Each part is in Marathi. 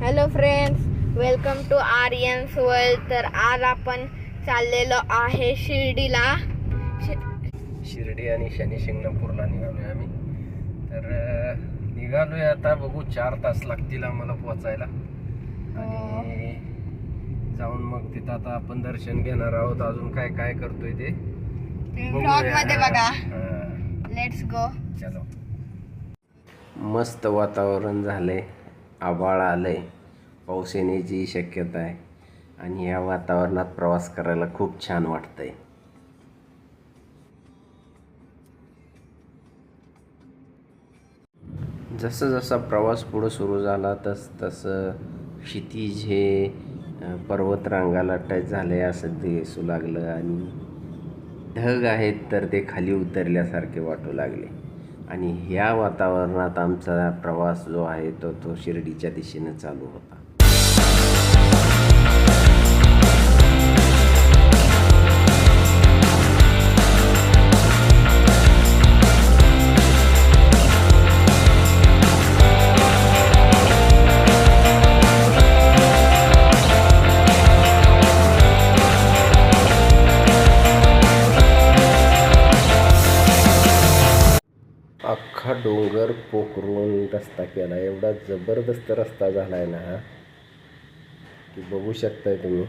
Hello friends welcome to Aryan's world तर आज आपण चाललेलो आहे शिर्डीला. शिर्डी आणि शनी शिंगणापूरला निघालोय आम्ही. तर निघालोय आता. बघू चार तास लागतील आम्हाला पोचायला आणि जाऊन मग तिथं आता आपण दर्शन घेणार आहोत. अजून काय काय करतोय ते? मध्ये बघा. हा, लेट्स गो चलो. मस्त वातावरण झालंय. आभाळ आलं आहे पाऊस येण्याचीही शक्यता आहे. आणि या वातावरणात प्रवास करायला खूप छान वाटतं आहे जसं जसा प्रवास पुढं सुरू झाला तस तसं क्षितिज हे पर्वतरांगाला टच झाले असं दिसू लागलं. आणि ढग आहेत तर ते खाली उतरल्यासारखे वाटू लागले. आणि ह्या वातावरणात आमचा प्रवास जो आहे तो तो शिर्डीच्या दिशेनं चालू होता. डोंगर पोखरून रस्ता केला. एवढा जबरदस्त रस्ता झाला आहे ना हा की बघू शकताय तुम्ही.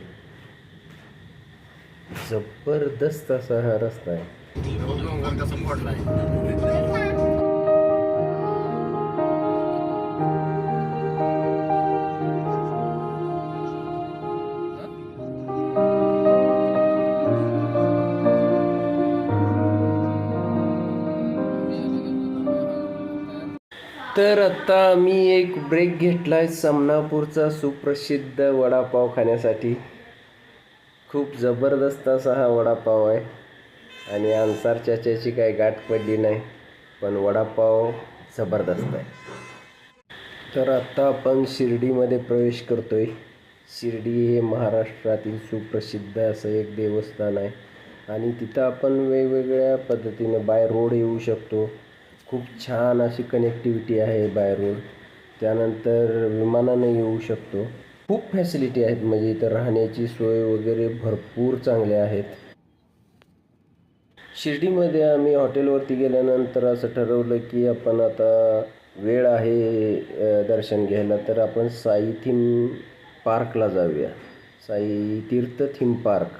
जबरदस्त असा हा रस्ता आहे. तर आता मी एक ब्रेक घेतला आहे समनापूरचा सुप्रसिद्ध वडापाव खाण्यासाठी. खूप जबरदस्त असा हा वडापाव आहे. आणि अन्सार चाच्याची काही गाठ पडली नाही पण वडापाव जबरदस्त आहे. तर आत्ता आपण शिर्डीमध्ये प्रवेश करतो आहे शिर्डी हे महाराष्ट्रातील सुप्रसिद्ध असं एक देवस्थान आहे. आणि तिथं आपण वेगवेगळ्या पद्धतीनं बाय रोड येऊ शकतो. खूप छान अशी कनेक्टिव्हिटी आहे बाय रोड त्यानंतर विमानानं येऊ शकतो. खूप फॅसिलिटी आहेत म्हणजे इथं राहण्याची सोय वगैरे भरपूर चांगल्या आहेत. शिर्डीमध्ये आम्ही हॉटेलवरती गेल्यानंतर असं ठरवलं की आपण आता वेळ आहे दर्शन घ्यायला तर आपण साई थीम पार्कला जाऊया. Sai Tirth theme park.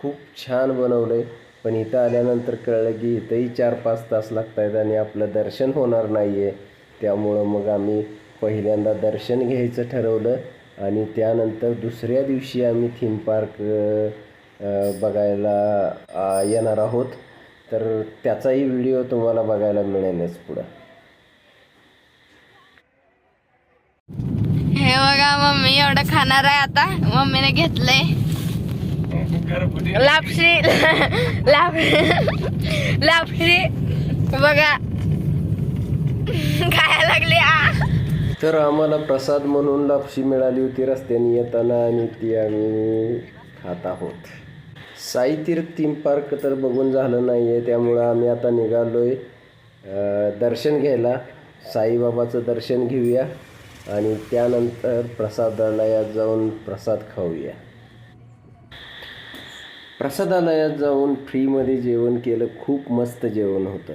खूप छान बनवलं आहे पण इथं आल्यानंतर कळलं की इथंही चार पाच तास लागत आहेत आणि आपलं दर्शन होणार नाही आहे त्यामुळं मग आम्ही पहिल्यांदा दर्शन घ्यायचं ठरवलं आणि त्यानंतर दुसऱ्या दिवशी आम्ही थीम पार्क बघायला येणार आहोत. तर त्याचाही व्हिडिओ तुम्हाला बघायला मिळेलच पुढं. हे बघा मम्मी एवढं खाणार आहे आता. मम्मीने घेतलंय. लापशी. लाप लापशी. बघा. खायला लागली आ. तर आम्हाला प्रसाद म्हणून लापशी मिळाली होती रस्त्याने येताना आणि ती आम्ही खात आहोत. साई तीर्थ थीम पार्क तर बघून झालं नाही आहे त्यामुळं आम्ही आता निघालो आहे दर्शन घ्यायला. साईबाबाचं दर्शन घेऊया आणि त्यानंतर प्रसादालयात जाऊन प्रसाद खाऊया. प्रसादालयात जाऊन फ्रीमध्ये जेवण केलं खूप मस्त जेवण होतं.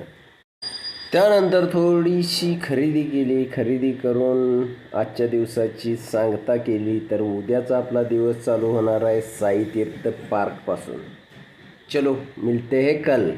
त्यानंतर थोडीशी खरेदी केली खरेदी करून आजच्या दिवसाची सांगता केली तर उद्याचा आपला दिवस चालू होणार आहे साई तीर्थ पार्कपासून. चलो मिलते हे कल.